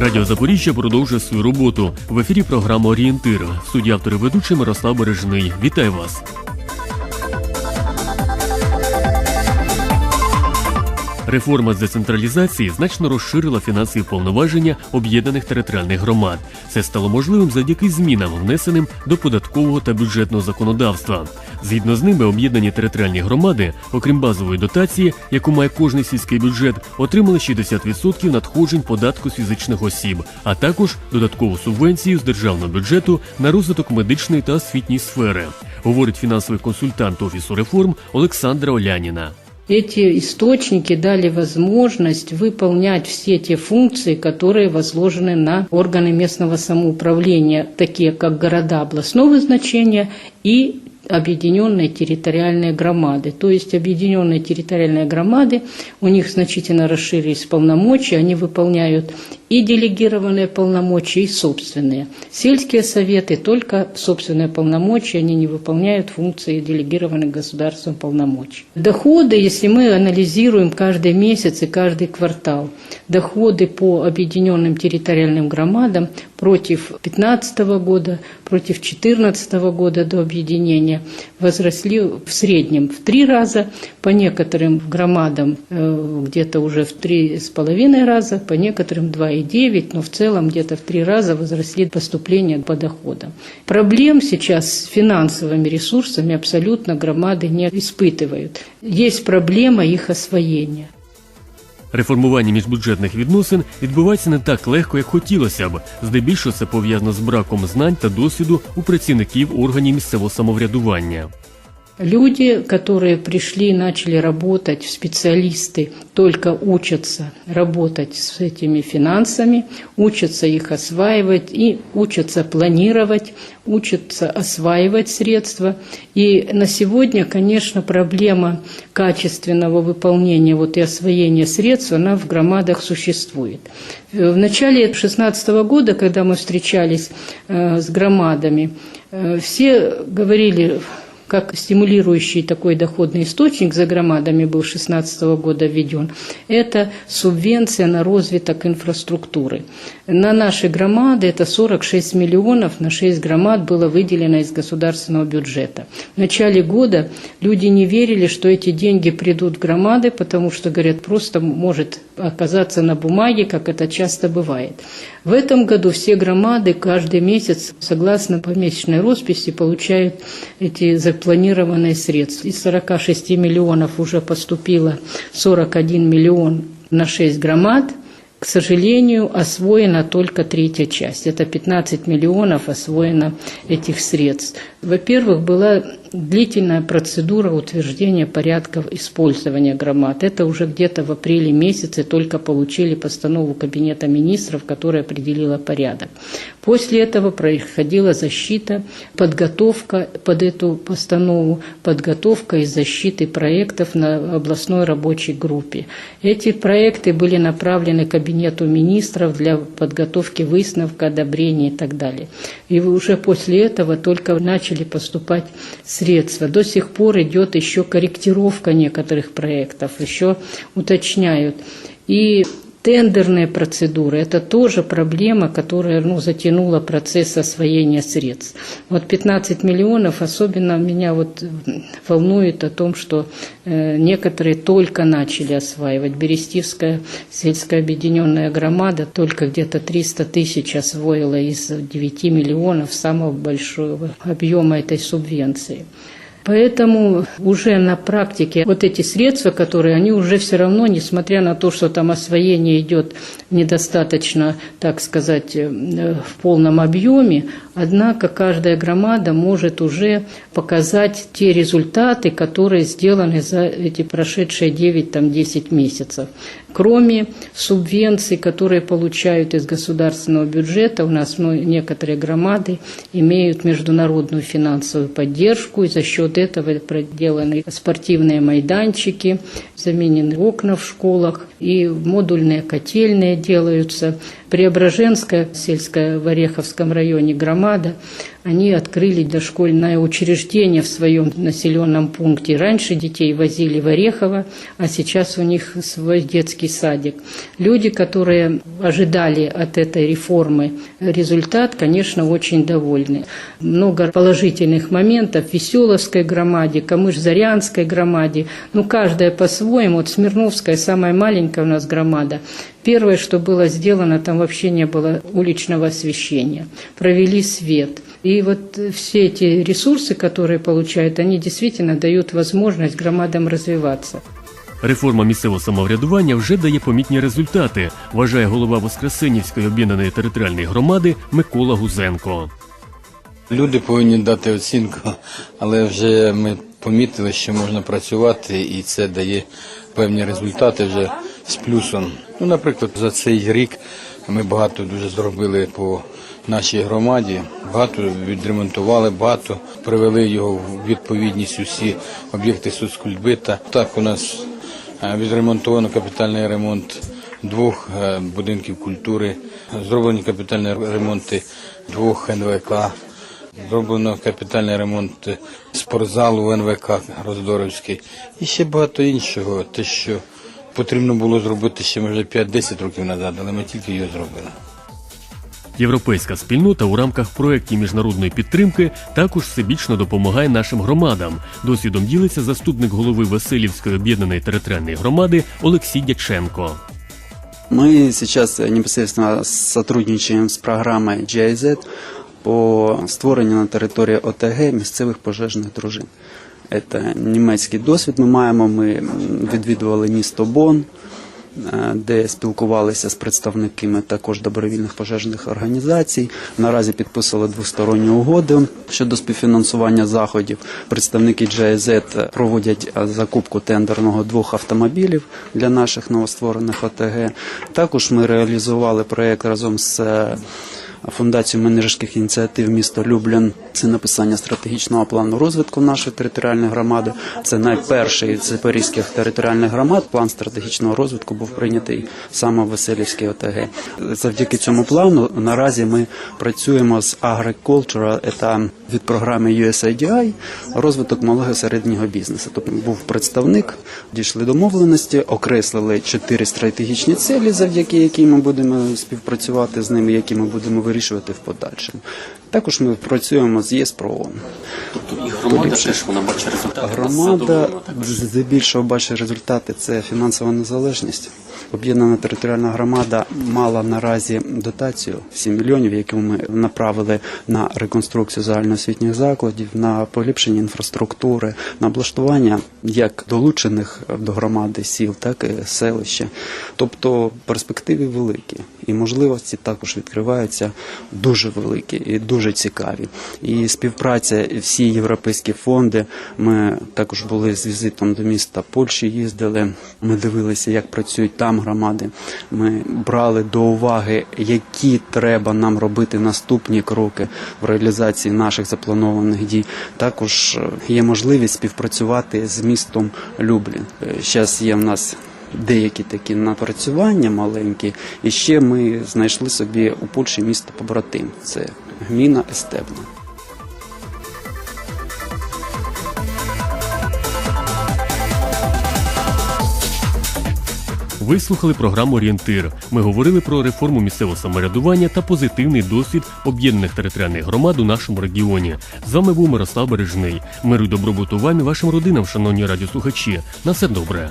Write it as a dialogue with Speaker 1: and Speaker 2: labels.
Speaker 1: Радіо Запоріжжя продовжує свою роботу. В ефірі програма Орієнтир. Студії автори ведучий Мирослав Бережний. Вітаю вас. Реформа з децентралізації значно розширила фінансові повноваження об'єднаних територіальних громад. Це стало можливим завдяки змінам, внесеним до податкового та бюджетного законодавства. Згідно з ними, об'єднані територіальні громади, окрім базової дотації, яку має кожний сільський бюджет, отримали 60% надходжень податку з фізичних осіб, а також додаткову субвенцію з державного бюджету на розвиток медичної та освітньої сфери, говорить фінансовий консультант офісу реформ Олександра Оляніна.
Speaker 2: Эти источники дали возможность выполнять все те функции, которые возложены на органы местного самоуправления, такие как города областного значения и объединенные территориальные громады. То есть объединенные территориальные громады, у них значительно расширились полномочия, они выполняют и делегированные полномочия, и собственные. Сельские советы только собственные полномочия, они не выполняют функции делегированных государством полномочий. Доходы, если мы анализируем каждый месяц и каждый квартал, доходы по объединенным территориальным громадам против 2015 года, против 2014 года до объединения возросли в среднем в три раза, по некоторым громадам э, где-то уже в три с половиной раза, по некоторым два и девять, но в целом где-то в три раза возросли поступления по доходам. Проблем сейчас с финансовыми ресурсами абсолютно громады не испытывают. Есть проблема их освоения.
Speaker 1: Реформування міжбюджетних відносин відбувається не так легко, як хотілося б. Здебільшого це пов'язано з браком знань та досвіду у працівників органів місцевого самоврядування.
Speaker 2: Люди, которые пришли и начали работать, специалисты, только учатся работать с этими финансами, учатся их осваивать и учатся планировать, учатся осваивать средства. И на сегодня, конечно, проблема качественного выполнения вот и освоения средств, она в громадах существует. В начале 2016 года, когда мы встречались э, с громадами, э, все говорили, как стимулирующий такой доходный источник за громадами был 2016 года введен, это субвенция на развиток инфраструктуры. На наши громады это 46 миллионов на 6 громад было выделено из государственного бюджета. В начале года люди не верили, что эти деньги придут в громады, потому что, говорят, просто может оказаться на бумаге, как это часто бывает. В этом году все громады каждый месяц, согласно помесячной росписи, получают эти запланированные средства. Из 46 миллионов уже поступило 41 миллион на 6 громад – к сожалению, освоена только третья часть. Это 15 миллионов освоено этих средств. Во-первых, была длительная процедура утверждения порядков использования громад. Это уже где-то в апреле месяце только получили постанову Кабинета министров, которая определила порядок. После этого происходила защита, подготовка под эту постанову, подготовка и защиты проектов на областной рабочей группе. Эти проекты были направлены Кабинету министров для подготовки выставка, одобрения и так далее. И уже после этого только начали поступать средства. До сих пор идет еще корректировка некоторых проектов, еще уточняют. И тендерные процедуры – это тоже проблема, которая ну, затянула процесс освоения средств. Вот 15 миллионов особенно меня вот волнует о том, что э, некоторые только начали осваивать. Берестивская сельская объединенная громада только где-то 300 тысяч освоила из 9 миллионов самого большого объема этой субвенции. Поэтому уже на практике вот эти средства, которые они уже все равно, несмотря на то, что там освоение идет недостаточно, так сказать, э, в полном объеме, однако каждая громада может уже показать те результаты, которые сделаны за эти прошедшие 9-10 месяцев. Кроме субвенций, которые получают из государственного бюджета, у нас некоторые громады имеют международную финансовую поддержку, и за счет этого проделаны спортивные майданчики, заменены окна в школах, и модульные котельные делаются. Преображенская сельская в Ореховском районе громада они открыли дошкольное учреждение в своем населенном пункте. Раньше детей возили в Орехово, а сейчас у них свой детский садик. Люди, которые ожидали от этой реформы результат, конечно, очень довольны. Много положительных моментов в Веселовской громаде, Камыш-Зарянской громаде. Ну, каждая по-своему. Вот Смирновская, самая маленькая у нас громада. Первое, что было сделано, там вообще не было уличного освещения. Провели свет. И вот все эти ресурсы, которые получают, они действительно дают возможность громадам развиваться.
Speaker 1: Реформа місцевого самоврядування вже дає помітні результати, вважає голова Воскресенівської об'єднаної територіальної громади Микола Гузенко.
Speaker 3: Люди повинні дати оцінку, але вже ми помітили, що можна працювати, і це дає певні результати вже з плюсом. Ну, наприклад, за цей рік ми багато дуже зробили по нашій громаді, багато відремонтували, багато привели його в відповідність усі об'єкти соцкультбита. Так у нас е, відремонтовано капітальний ремонт двох е, будинків культури, зроблені капітальні ремонти двох НВК. Зроблено капітальний ремонт спортзалу НВК Роздоровський і ще багато іншого, те, що потрібно було зробити ще може 5-10 років назад, але ми тільки його зробили.
Speaker 1: Європейська спільнота у рамках проєктів міжнародної підтримки також всебічно допомагає нашим громадам. Досвідом ділиться заступник голови Васильівської об'єднаної територіальної громади Олексій Дяченко.
Speaker 4: Мы сейчас э, непосредственно сотрудничаем с программой GIZ по створенню на території ОТГ місцевих пожежних дружин. Це німецький досвід. Ми маємо. Ми відвідували місто Бон, е, де спілкувалися з представниками також добровільних пожежних організацій. Наразі підписали двосторонні угоди щодо співфінансування заходів. Представники GIZ проводять е, закупку тендерного двох автомобілів для наших новостворених ОТГ. Також ми реалізували проєкт разом з Фундацією менеджерських ініціатив міста Люблін це написання стратегічного плану розвитку нашої територіальної громади. Це найперший з запорізьких територіальних громад. План стратегічного розвитку був прийнятий саме в Веселівській ОТГ. Завдяки цьому плану наразі ми працюємо з Agriculture, це від програми USAID, розвиток малого і середнього бізнесу. Тобто був представник, дійшли домовленості, окреслили чотири стратегічні цілі, завдяки яким ми будемо співпрацювати з ними, які ми будемо вирішувати в подальшому. Також ми працюємо з ЄСПРО.
Speaker 5: Тобто і громада теж вона бачить результати.
Speaker 4: Громада здебільшого бачить результати це фінансова незалежність. Об'єднана територіальна громада мала наразі дотацію 7 мільйонів, яку ми направили на реконструкцію загальноосвітніх закладів, на поліпшення інфраструктури, на облаштування як долучених до громади сіл, так і селища. Тобто перспективи великі і можливості також відкриваються дуже великі і дуже цікаві. І співпраця всі європейські фонди. Ми також були з візитом до міста Польщі, їздили. Ми дивилися, як працюють там громади. Ми брали до уваги, які треба нам робити наступні кроки в реалізації наших запланованих дій. Також е, є можливість співпрацювати з містом Люблін. Зараз є в нас деякі такі напрацювання маленькі, і ще ми знайшли собі у Польщі місто побратим. Це гміна Естебна.
Speaker 1: Ви слухали програму Орієнтир. Ми говорили про реформу місцевого самоврядування та позитивний досвід об'єднаних територіальних громад у нашому регіоні. З вами був Мирослав Бережний. Миру й добробуту вам і вашим родинам, шановні радіослухачі. На все добре.